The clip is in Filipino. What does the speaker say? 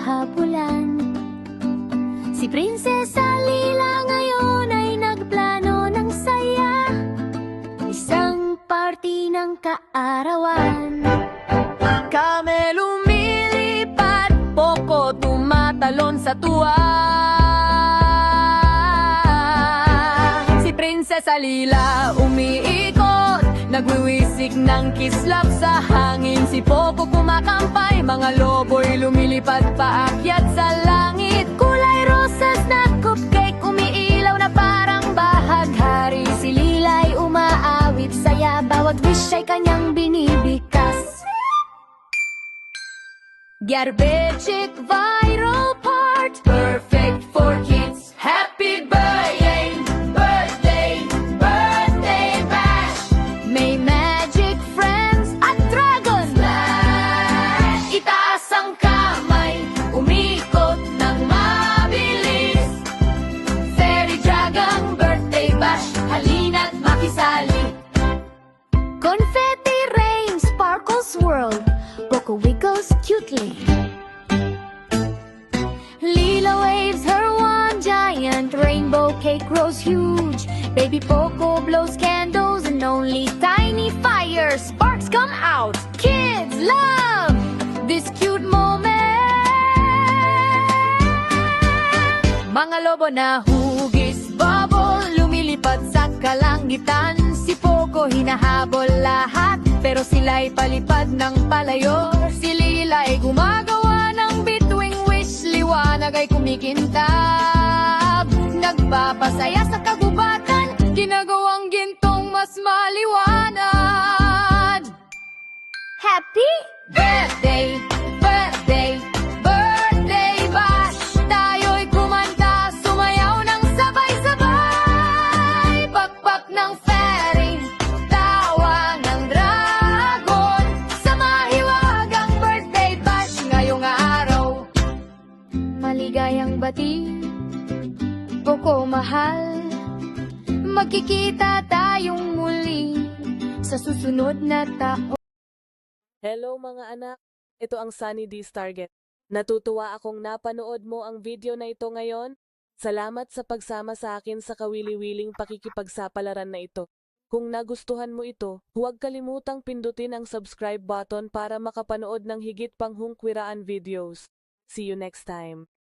habulan Si Prinsesa Lila ngayon ay nagplano ng saya Isang party ng kaarawan. Kami lumilipad, Poco tumatalon sa tuwa. Si Prinsesa Lila umiikot, nagwiwisik ng kislap sa hangin. Si Poco kumakampay, mga lobo'y lumilipad paakyat sa langit. Kulay rosas na cupcake umiilaw na parang bahaghari Si Lila'y umaawit saya Bawat wish ay kanyang binibikas Garbage viral Confetti rain sparkles swirl Poco wiggles cutely. Lila waves her wand Giant rainbow cake grows huge. Baby Poco blows candles And only tiny fire sparks come out. Kids love this cute moment. Mga lobo na hugis bubble Lumilipad sa kalangitan hinahabol lahat Pero sila'y palipad ng palayo. Si Lila ay gumagawa ng bituing wish Liwanag ay kumikintab. Nagpapasaya sa kagubatan Ginagawang Maligayang bati, Poco mahal Magkikita tayong muli sa susunod na taon Hello mga anak, ito ang Sunny D's Target. Natutuwa akong napanood mo ang video na ito ngayon. Salamat sa pagsama sa akin sa kawili-wiling pakikipagsapalaran na ito. Kung nagustuhan mo ito, huwag kalimutang pindutin ang subscribe button para makapanood ng higit pang hungkwiraan videos. See you next time.